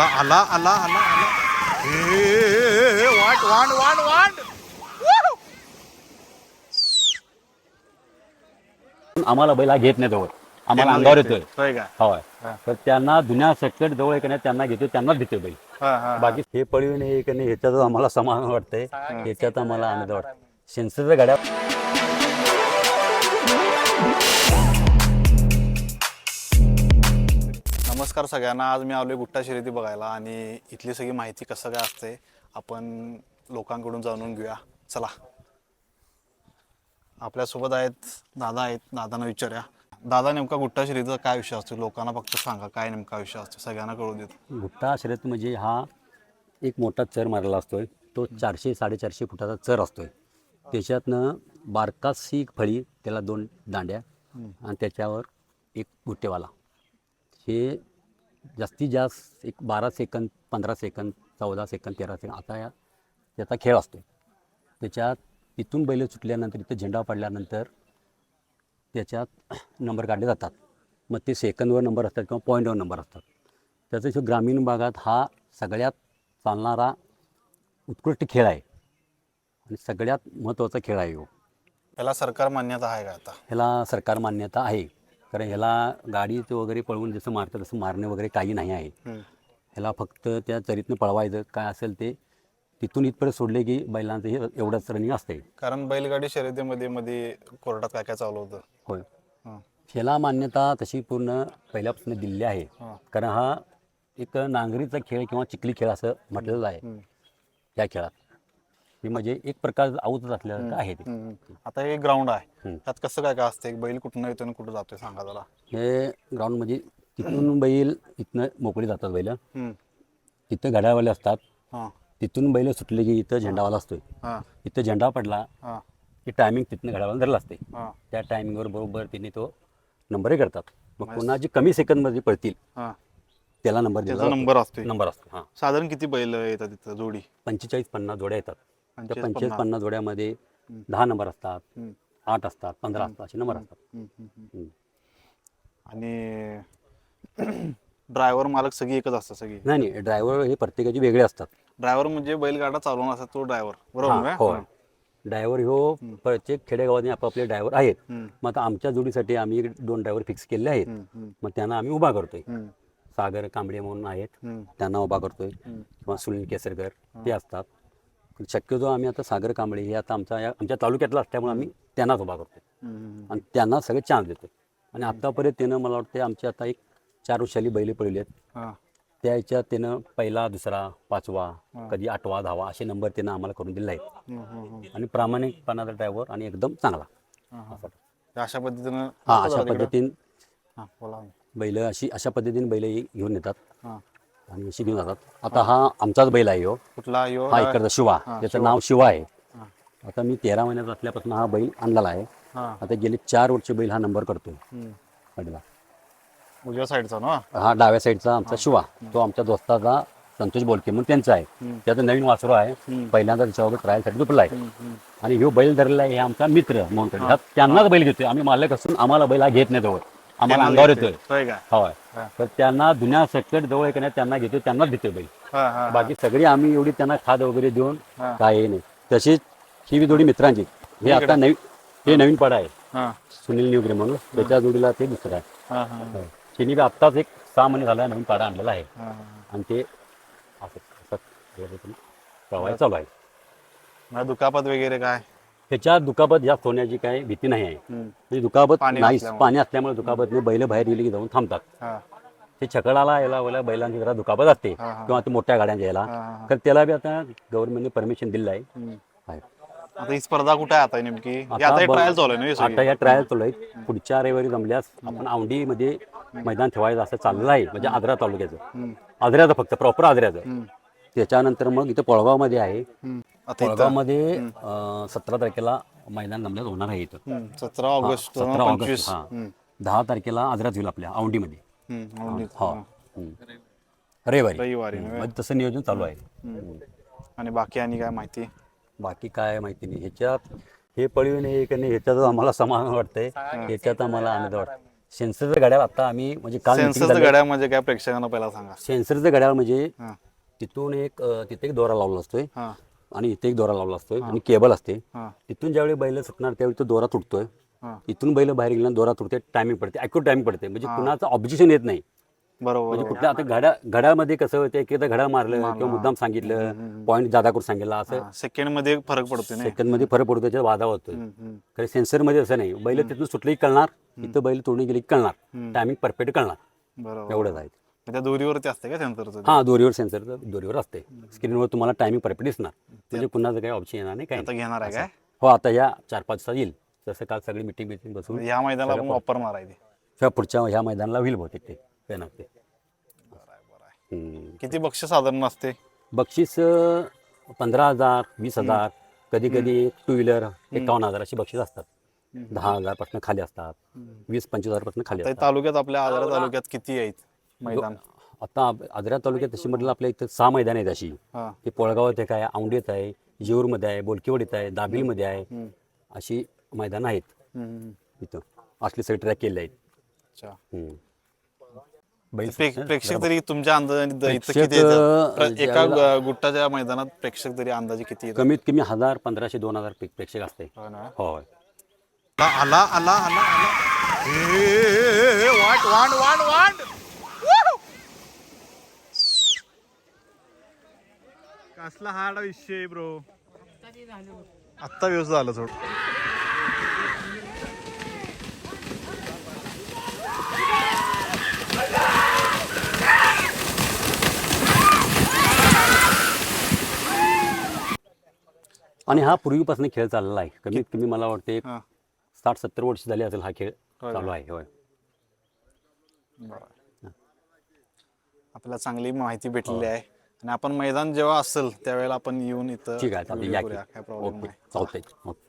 आला आला आला आला ए, वाट वांड वांड वांड आम्हाला बैल हा घेत नाही जवळ. आम्हाला अंगावर येतोय. होय का? होय. तर त्यांना दुनिया सकट जवळ आहे का नाही त्यांना घेतो त्यांनाच देतोय बैल. हा, हा. बाकी हे पळवीन हे का नाही ह्याच्यात आम्हाला समाधान वाटतंय. ह्याच्यात आम्हाला आनंद वाटतं सेन्सरच्या गाड्या नमस्कार सगळ्यांना. आज मी आलोय गुट्टा शर्यती बघायला आणि इथली सगळी माहिती कसं काय असते आपण लोकांकडून जाणून घेऊया. चला. आपल्यासोबत आहेत दादा आहेत दादांना विचारूया. दादा नेमका गुट्टा शर्यतीचा काय विषय असतो? लोकांना फक्त सांगा काय नेमका विषय असतो? सगळ्यांना कळू देत. गुट्टा शर्यत म्हणजे हा एक मोठा चर मारलेला असतोय. तो चारशे साडेचारशे फुटाचा चर असतोय. त्याच्यातनं बारकासी फळी त्याला दोन दांड्या आणि त्याच्यावर एक गुट्टेवाला. हे जास्तीत जास्त एक बारा सेकंद पंधरा सेकंद चौदा सेकंद तेरा सेकंद असा या त्याचा खेळ असतो त्याच्यात तिथून बैल सुटल्यानंतर इथं झेंडा पडल्यानंतर त्याच्यात नंबर काढले जातात. मग ते सेकंदवर नंबर असतात किंवा पॉईंटवर नंबर असतात. त्याचा जो ग्रामीण भागात हा सगळ्यात चालणारा उत्कृष्ट खेळ आहे. आणि सगळ्यात महत्त्वाचा खेळ आहे हो. याला सरकार मान्यता आहे का आता? ह्याला सरकार मान्यता आहे. कारण ह्याला गाडीचं वगैरे पळवून जसं मारतं तसं मारणे वगैरे काही नाही आहे. ह्याला फक्त त्या चरीतनं पळवायचं काय असेल ते तिथून इथपर्यंत सोडले की बैलांचं हे एवढंच रनिंग असते कारण बैलगाडी शर्यतीमध्ये मध्ये कोर्टात काय काय चालू होतं होय. ह्याला मान्यता तशी पूर्ण पहिल्यापासून दिलेली आहे. कारण हा एक नांगरीचा खेळ किंवा चिखली खेळ असं म्हटलेलं आहे. या खेळात हे म्हणजे एक प्रकारचं आऊतच असल्यासारखं आहे ते. हम्म. आता हे ग्राउंड आहे. हम्म. त्यात कसं काय काय असतं? एक बैल कुठून येतो आणि कुठं जातोय सांगा जरा. हे ग्राउंड म्हणजे तिथून बैल इथनं मोकळी जातात बैल. हम्म. तिथं घड्याळवाले असतात. हां. तिथून बैल सुटले की इथं झेंडावाला असतोय. हां. इथं झेंडा पडला हां. की टायमिंग तिथनं घड्यावाला धरला असते हां. त्या टायमिंगवर बरोबर तिने तो नंबरही करतात मग कोणाची कमी सेकंदमध्ये पडतील हां. त्याला नंबर दिला नंबर असतोय. नंबर असतो हां. साधारण किती बैल येतात तिथं जोडी? पंचेचाळीस पन्नास जोड्या येतात. त्या 45, पंचेचाळीस 50. पन्नास जोड्यामध्ये दहा नंबर असतात. आठ असतात पंधरा असतात असे नंबर असतात. आणि ड्रायव्हर मालक सगळी एकच असतात सगळी? नाही नाही ड्रायव्हर हे प्रत्येकाचे वेगळे असतात. ड्रायव्हर म्हणजे बैलगाडा चालवून असतात तो ड्रायव्हर बरोबर हां? हो हां. ड्रायव्हर ह्यो प्रत्येक खेडेगावात आपापले ड्रायव्हर आहेत. मग आता आमच्या जोडीसाठी आम्ही दोन ड्रायव्हर फिक्स केले आहेत. मग त्यांना आम्ही उभा करतोय. सागर कांबळे म्हणून आहेत. त्यांना उभा करतोय. किंवा सुनील केसरकर ते असतात. शक्यतो आम्ही आता सागर कांबळे हे आता आमच्या या आमच्या तालुक्यातला असल्यामुळे आम्ही त्यांनाच उभा करतो आणि त्यांना सगळे चान्स देतो आणि आत्तापर्यंत त्यानं मला वाटतं आमची आता एक चार वर्षाली बैले पडली आहेत. हां. त्या ह्याच्यात त्यानं पहिला दुसरा पाचवा कधी आठवा दहावा असे नंबर त्यानं आम्हाला करून दिले आहेत. आणि प्रामाणिकपणाचा ड्रायव्हर आणि एकदम चांगला. अशा पद्धतीनं हा अशा पद्धतीने बोला. अशी अशा पद्धतीने बैल घेऊन येतात. हां. आणि अशी घेऊन जातात आता हा आमचाच बैल आहे हो. कुठला यो? हा इकडचा शिवा. त्याचं नाव शिवा आहे. हां. आता मी तेरा महिन्याचा असल्यापासून हा बैल आणलेला आहे. हां. आता गेले चार वर्ष बैल हा नंबर हम्म. गाडीला उजव्या साईडचा ना? हा डाव्या साईडचा आमचा शिवा. तो आमच्या दोस्ताचा संतोष बोलके म्हणून त्यांचा आहे. त्याचं नवीन वासरू आहे. पहिल्यांदा त्याच्यावर ट्रायलसाठी झोपला आहे. आणि ह्यो बैल धरलेला आहे हे आमचा मित्र म्हणून. हा. त्यांनाच बैल घेतोय. आम्ही मालक असून आम्हाला बैल हा घेत नाही जवळ. आम्हाला अंगावर येतोय. होय का? होय. तर त्यांना दुनिया सकट जवळ नाही त्यांना घेतोय त्यांनाच देतोय बैल. हां हां बाकी सगळी आम्ही एवढी त्यांना खाद वगैरे देऊन हा. काही नाही. तशीच ही जोडी मित्रांची. हे आता नवीन हे नवीन पाडा आहे. हां. सुनील निवगरे म्हणून. त्याच्या जोडीला ते दुसरं आहे. हां हां. तिने बी आत्ताच एक सहा महिने झाला नवीन पाडा आणलेला आहे. हां आणि ते असं प्रवाह चालू आहे. दुखापत वगैरे काय? ह्याच्यात दुखापत जास्त होण्याची काही भीती नाही आहे. म्हणजे दुखापत पाणी नाही असल्यामुळे. पाणी असल्यामुळे दुखापत बैल बाहेर गेली की जाऊन थांबतात हां ते छकडाला याला वेळेला बैलांची जरा दुखापत असते हा, हा. किंवा ते मोठ्या गाड्यांच्या याला हां हां तर त्याला बी आता गव्हर्नमेंटने परमिशन दिलं आहे हम्म. आहे. आता ही स्पर्धा कुठे आहे आता नेमकी ही आता आता ब- ट्रायल चालू आहे ना ही आता सगळी? या ट्रायल चालू आहेत पुढच्या रविवारी जमल्यास आपण औंढीमध्ये मैदान ठेवायचं असं चाललेलं आहे म्हणजे आजरा तालुक्याचं हम्म. आजऱ्याचं फक्त प्रॉपर आजऱ्याचं हम्म. त्याच्यानंतर मग इथं पळगावमध्ये आहे हम्म. पळगावमध्ये सतरा तारखेला मैदान जमल्यास होणार आहे इथं. हम्म. सतरा ऑगस्ट सतरा पंचवीस. ऑगस्ट हा. दहा तारखेला आजरात होईल आपल्या औंढीमध्ये. हम्म. औंढीत. हा. हम्म. रविवारी. रविवारी? म्हणजे तसं नियोजन चालू आहे. हम्म. आणि बाकी आणि काय माहिती? बाकी काय माहिती नाही. ह्याच्यात हे पळवीन हे का नाही ह्याच्यात आम्हाला समाधान वाटतंय. ह्याच्यात आम्हाला आनंद वाटतं सेन्सरचं घड्याळ आता आम्ही म्हणजे काल सेन्सरचं झाली. गड्या म्हणजे काय? प्रेक्षकांना पहिला सांगा. सेन्सरचं घड्याळ म्हणजे हां. तिथून एक अं, तिथे एक दोरा लावला असतोय. हां. आणि इथे एक दोरा लावला असतोय आणि केबल असते. हां. तिथून ज्यावेळी बैल सुटणार त्यावेळी तो दोरा तुटतोय. हां. इथून बैल बाहेर गेला दोरा तुटते टायमिंग पडते ॲक्युरेट टायमिंग पडते. म्हणजे कुणाचं ऑब्जेक्शन येत नाही. बरोबर म्हणजे कुठल्या आता घड्याळ घड्याळमध्ये कसं होतं एकदा घड्याळ मारलं किंवा मुद्दाम सांगितलं पॉईंट जादा करून सांगितलं असं सेकंडमध्ये फरक पडतो नाही. सेकंदमध्ये फरक पडतो त्याच्यात वादा होतोय. हम्म, हम्म. खरं सेन्सरमध्ये असं नाही. बैल तिथून सुटली की कळणार इथं बैल तोडणी गेली की कळणार. टायमिंग परफेक्ट कळणार. बरोबर. एवढंच आहे. त्या दोरीवरती असते का सेन्सरचं हां दोरीवर सेन्सर दोरीवर असते. स्क्रीनवर तुम्हाला टायमिंग परफेक्ट दिसणार. म्हणजे कुणाचं काही ऑप्शन येणार नाही काय आता घेणार आहे काय? हो आता या चार पाच तास येईल. जसं काल सगळी मिटिंग बिटिंग बसून ह्या मैदानाला आपण वापरणार आहे ते किंवा पुढच्या ह्या मैदानाला होईल बहुतेक ते. हम्म. किती बक्षीस साधारण असते? बक्षीस पंधरा हजार वीस हजार कधी कधी टू व्हीलर एकावन्न हजार अशी बक्षीस असतात. दहा हजारपासून खाली असतात. वीस पंचवीस हजारपासून खाली असतात. तालुक्यात आपल्या आजरा तालुक्यात किती आहेत? मैदान? आता आजरा तालुक्यात तशी म्हटलं आपल्या इथं सहा मैदान आहेत अशी. हा. हे पोळगावात एक आहे औंढीत आहे जेऊरमध्ये आहे बोलकेवाडीत आहे आहे. अशी मैदान आहेत. हम्म. इथं. असले सगळे ट्रॅक केले आहेत. अच्छा. हम्म. बैल प्रेक- प्रेक्षक तरी तुमच्या अंदाजाने द- इथं प्रेक्षक, किती येतात? प्र- अं, एका ग- गुट्टाच्या मैदानात प्रेक्षक तरी अंदाजे किती येतात? कमीत कमी हजार पंधराशे दोन हजार प्रे- प्रेक्षक असते. हो ना? होय. आला आला आला आला. ए, वाट वांड वांड कसला हार्ड विषय ब्रो आत्ता व्यवस्थित झालं थोडं आणि हा पूर्वीपासून खेळ चाललेला आहे. कमीत कमी मला वाटते एक हा. साठ सत्तर वर्ष झाली असेल हा खेळ होय. चालू आहे होय. आपल्याला चांगली माहिती भेटलेली आहे. आणि आपण मैदान जेव्हा असेल त्यावेळेला आपण येऊन इथं ठीक आहे या करूया, काय प्रॉब्लेम ओके नाही. चालतंय. ओके